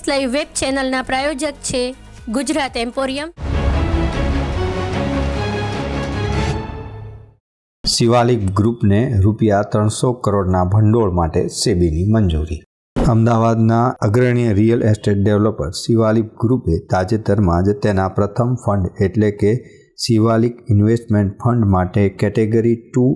First live web ચેનલના પ્રાયોજક છે Gujarat emporium. Shivalik ગ્રુપને રૂપિયા ત્રણસો કરોડના ભંડોળ માટે સેબીની મંજૂરી. અમદાવાદના અગ્રણીય રિયલ એસ્ટેટ ડેવલપર શિવાલિક ગ્રુપે તાજેતરમાં જ તેના પ્રથમ ફંડ એટલે કે શિવાલિક ઇન્વેસ્ટમેન્ટ ફંડ માટે કેટેગરી ટુ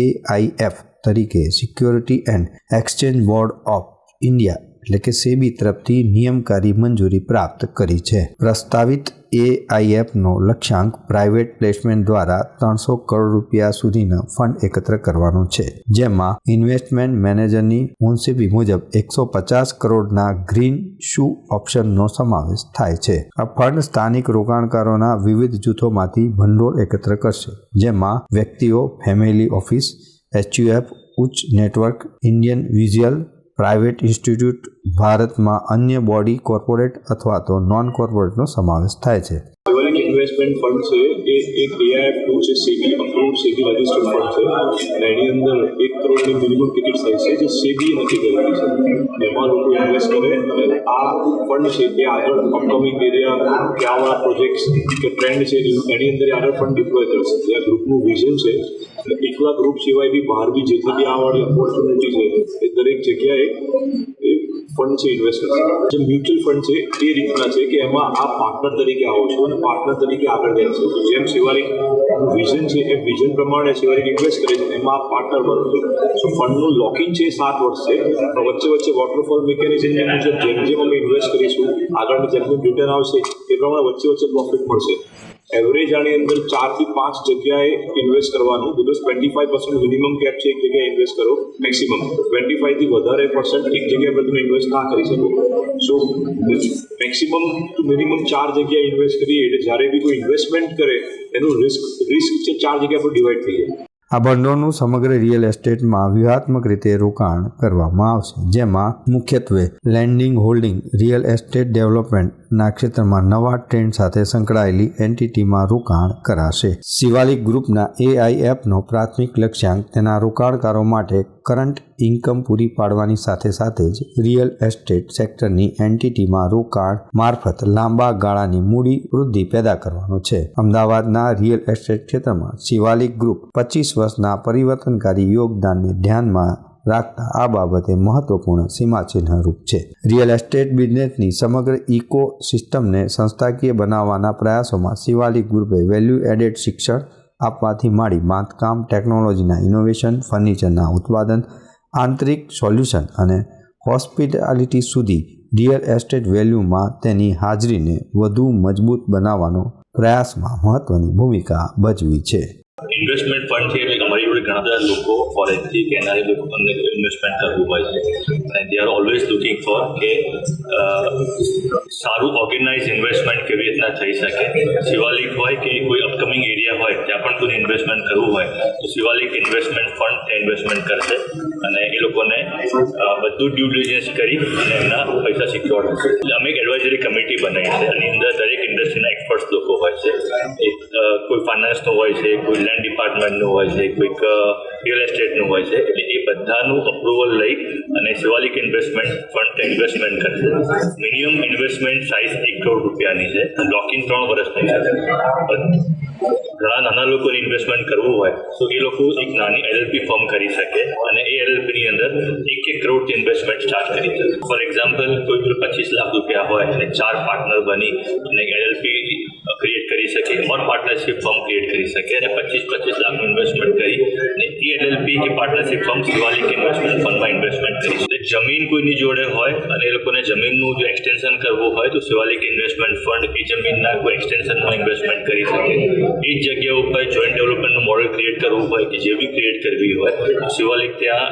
એઆઈએફ તરીકે security and exchange board of India એટલે કે સેબી તરફથી નિયમકારી મંજૂરી પ્રાપ્ત કરી છે. પ્રસ્તાવિત એઆઈએફનો લક્ષ્યાંક પ્રાઇવેટ પ્લેસમેન્ટ દ્વારા ત્રણસો કરોડ રૂપિયા સુધીના ફંડ એકત્ર કરવાનો છે, જેમાં ઇન્વેસ્ટમેન્ટ મેનેજરની મુનસીબી મુજબ એકસો પચાસ કરોડના ગ્રીન શુ ઓપ્શનનો સમાવેશ થાય છે. આ ફંડ સ્થાનિક રોકાણકારોના વિવિધ જૂથોમાંથી ભંડોળ એકત્ર કરશે, જેમાં વ્યક્તિઓ, ફેમિલી ઓફિસ, એચયુએફ, ઉચ્ચ network, Indian visual private institute ભારતમાં અન્ય બોડી કોર્પોરેટ અથવા તો નોન કોર્પોરેટનો સમાવેશ થાય છે. ઇન્વેસ્ટમેન્ટ ફંડ છે એ એક એઆઈએફ ટુ છે SEBI approved SEBI registered fund છે એની અંદર એક કરોડની મિનિમમ ટિકિટ સાઇઝ છે, જે સેબી નથી કરેલી છે એમાં લોકો ઇન્વેસ્ટ કરે અને આ ફંડ છે, એ આગળ અપકમિંગ એરિયા કે આવા પ્રોજેક્ટ્સ કે ટ્રેન્ડ છે, એની અંદર આગળ ફંડ ડિપ્લોય કરશે. જે આ ગ્રુપનું વિઝન છે, અને એકલા ગ્રુપ સિવાય બી બહાર બી જેટલી બી આવાળી ઓપોર્ચ્યુનિટી છે, એ દરેક જગ્યાએ ફંડ છે ઇન્વેસ્ટ કરશે જે મ્યુચ્યુઅલ ફંડ છે, એ રીતના છે કે એમાં આ પાર્ટનર તરીકે આવો છો અને પાર્ટનર તરીકે આગળ જાય છે જેમ શિવાલિક વિઝન છે એ વિઝન પ્રમાણે શિવાલિક ઇન્વેસ્ટ કરે છે, એમાં આ પાર્ટનર બનો છો. સો ફંડનું લોકિંગ છે, એ સાત વર્ષ છે. વચ્ચે વચ્ચે વોટરફોલ મિકેનિઝમ મુજબ જેમ જેમ અમે ઇન્વેસ્ટ કરીશું, આગળની જેમ જેમ રિટર્ન આવશે, એ પ્રમાણે વચ્ચે વચ્ચે પ્રોફિટ મળશે. એવરેજ આની અંદર ચારથી પાંચ જગ્યાએ ઇન્વેસ્ટ કરવાનું. Because twenty five percent minimum cap છે, એક જગ્યાએ ઇન્વેસ્ટ કરો મેક્સિમમ ટ્વેન્ટી ફાઈવથી વધારે પર્સન્ટ એક જગ્યા પર તમે ઇન્વેસ્ટ ના કરી શકો. સો મેક્સિમમ ટુ મિનિમમ ચાર જગ્યાએ ઇન્વેસ્ટ કરીએ. એટલે જ્યારે બી કોઈ ઇન્વેસ્ટમેન્ટ કરે, એનું રિસ્ક રિસ્ક છે, ચાર જગ્યા પર ડિવાઈડ થઈ જાય. આ ભંડોળનું સમગ્ર રિયલ એસ્ટેટમાં વ્યૂહાત્મક રીતે રોકાણ કરવામાં આવશે, જેમાં મુખ્યત્વે લેન્ડિંગ હોલ્ડિંગ રિયલ એસ્ટેટ ડેવલપમેન્ટના ક્ષેત્રમાં નવા ટ્રેન્ડ સાથે સંકળાયેલી એન્ટિટીમાં રોકાણ કરાશે. શિવાલિક ગ્રુપના એઆઈએફનો પ્રાથમિક લક્ષ્યાંક તેના રોકાણકારો માટે કરંટ ઇન્કમ પૂરી પાડવાની સાથે સાથે જ રિયલ એસ્ટેટ સેક્ટરની એન્ટિટીમાં રોકાણ મારફત લાંબા ગાળાની મૂડી વૃદ્ધિ પેદા કરવાનો છે. અમદાવાદના રિયલ એસ્ટેટ ક્ષેત્રમાં શિવાલિક ગ્રુપ પચીસ વર્ષના પરિવર્તનકારી યોગદાનને ધ્યાનમાં રાખતા આ બાબતે મહત્વપૂર્ણ સીમાચિહ્નરૂપ છે. રિયલ એસ્ટેટ બિઝનેસની સમગ્ર ઇકો સિસ્ટમને સંસ્થાકીય બનાવવાના પ્રયાસોમાં શિવાલિક ગ્રુપે વેલ્યુ એડેડ શિક્ષણ આપવાથી માંડી બાંધકામ, ટેકનોલોજીના ઇનોવેશન ફર્નિચરના ઉત્પાદન, આંતરિક સોલ્યુશન અને હોસ્પિટાલિટી સુધી રિયલ એસ્ટેટ વેલ્યુમાં તેની હાજરીને વધુ મજબૂત બનાવવાનો પ્રયાસમાં મહત્વની ભૂમિકા ભજવી છે. ઇન્વેસ્ટમેન્ટ ફંડ છે એટલે અમારી જોડે ઘણા બધા લોકો ફોરેનથી કે એના લોકો અમને ઇન્વેસ્ટમેન્ટ કરવું હોય છે. અને they are always looking for કે સારું ઓર્ગેનાઇઝ ઇન્વેસ્ટમેન્ટ કેવી રીતના થઈ શકે, શિવાલિક હોય કે કોઈ અપકમિંગ હોય ત્યાં પણ કોઈને ઇન્વેસ્ટમેન્ટ કરવું હોય, તો શિવાલિક ઇન્વેસ્ટમેન્ટ ફંડ ઇન્વેસ્ટમેન્ટ કરશે અને એ લોકોને બધું ડ્યુ ડિલિજન્સ કરી અને એમના પૈસા સિક્યોર થશે. અમે એક એડવાઇઝરી કમિટી બનાવી છે. એની અંદર દરેક ઇન્ડસ્ટ્રીના એક્સપર્ટ્સ લોકો હોય છે. એક કોઈ ફાઇનાન્સનું હોય છે, કોઈ લેન્ડ ડિપાર્ટમેન્ટનું હોય છે, કોઈક રિયલ એસ્ટેટનું હોય છે. એટલે એ બધાનું અપ્રુવલ લઈ અને શિવાલિક ઇન્વેસ્ટમેન્ટ ફંડ ઇન્વેસ્ટમેન્ટ કરશે. મિનિમમ ઇન્વેસ્ટમેન્ટ સાઇઝ એક કરોડ રૂપિયાની છે. લોકિંગ ત્રણ વર્ષની છે. ઘણા નાના લોકોને ઇન્વેસ્ટમેન્ટ કરવું હોય, તો એ લોકો એક નાની એલએલપી ફોર્મ કરી શકે અને એ એલએલપીની અંદર એક એક કરોડથી ઇન્વેસ્ટમેન્ટ સ્ટાર્ટ કરી શકે. ફોર એક્ઝામ્પલ કોઈ પણ પચીસ લાખ રૂપિયા હોય અને ચાર પાર્ટનર બની અને એલએલપી ક્રિએટ કરી શકે ઓર પાર્ટનરશિપ ફોર્મ ક્રિએટ કરી શકે અને પચીસ પચીસ લાખનું ઇન્વેસ્ટમેન્ટ કરી અને એ એલએલપી કે પાર્ટનરશિપ ફોર્મ શિવાલિક ઇન્વેસ્ટમેન્ટ ફંડમાં ઇન્વેસ્ટમેન્ટ કરી શકે. જમીન કોઈની જોડે હોય અને એ લોકોને જમીનનું જો એક્સટેન્શન કરવું હોય તો શિવાલિક ઇન્વેસ્ટમેન્ટ ફંડ એ જમીનના કોઈ એક્સટેન્શનમાં ઇન્વેસ્ટમેન્ટ કરી શકે. એ જ જગ્યા ઉપર જોઈન્ટ ડેવલપમેન્ટનું મોડલ ક્રિએટ કરવું હોય કે જે બી ક્રિએટ કરવી હોય તો શિવાલિક ત્યાં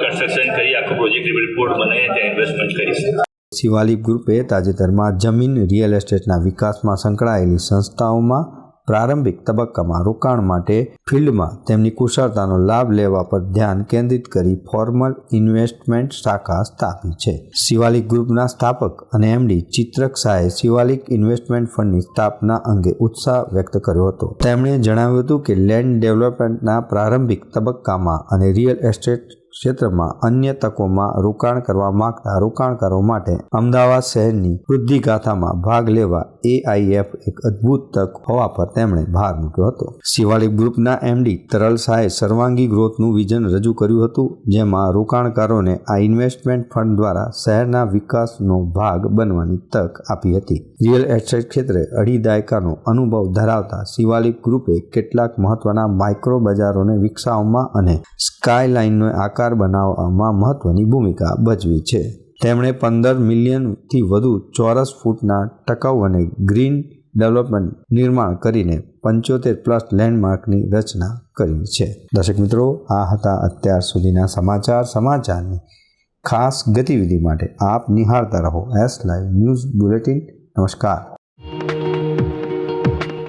કન્સ્ટ્રક્શન કરી, આખો પ્રોજેક્ટ રિપોર્ટ બનાવીને ત્યાં ઇન્વેસ્ટમેન્ટ કરી શકે. શિવાલિક ગ્રુપે તાજેતરમાં જમીન રિયલ એસ્ટેટના વિકાસમાં સંકળાયેલી સંસ્થાઓમાં પ્રારંભિક તબક્કામાં રોકાણ માટે ફિલ્ડમાં તેમની કુશળતાનો લાભ લેવા પર ધ્યાન કેન્દ્રિત કરી ફોર્મલ ઇન્વેસ્ટમેન્ટ શાખા સ્થાપી છે. શિવાલિક ગ્રુપના સ્થાપક અને એમડી ચિત્રક શાહે શિવાલિક ઇન્વેસ્ટમેન્ટ ફંડની સ્થાપના અંગે ઉત્સાહ વ્યક્ત કર્યો હતો. તેમણે જણાવ્યું હતું કે લેન્ડ ડેવલપમેન્ટના પ્રારંભિક તબક્કામાં અને રિયલ એસ્ટેટ ક્ષેત્રમાં અન્ય તકોમાં રોકાણ કરવા માંગતા રોકાણકારો માટે અમદાવાદ શહેરની વૃદ્ધિ ગાથામાં ભાગ લેવા એઆઈએફ એક અદ્ભુત તક હોવા પર તેમણે ભાર મૂક્યો હતો. શિવાલિક ગ્રુપના એમડી તરલ શાહે સર્વાંગી ગ્રોથનું વિઝન રજૂ કર્યું હતું, જેમાં રોકાણકારોને આ ઇન્વેસ્ટમેન્ટ ફંડ દ્વારા શહેરના વિકાસનો ભાગ બનવાની તક આપી હતી. રિયલ એસ્ટેટ ક્ષેત્રે અઢી દાયકાનો અનુભવ ધરાવતા શિવાલિક ગ્રુપે કેટલાક મહત્વના માઇક્રો બજારોને વિકસાવવામાં અને સ્કાયલાઇનનો આકાર બનાવવામાં મહત્વની ભૂમિકા ભજવી છે. તેમણે પંદર મિલિયનથી વધુ ચોરસ ફૂટના ટકાઉ અને ગ્રીન ડેવલપમેન્ટ નિર્માણ કરીને પંચોતેર પ્લસ લેન્ડમાર્કની રચના કરી છે. દર્શક મિત્રો, આ હતા અત્યાર સુધીના સમાચાર. સમાચારની ખાસ ગતિવિધિ માટે આપ નિહાળતા રહો. એસ લાઈવ ન્યૂઝ બુલેટિન નમસ્કાર.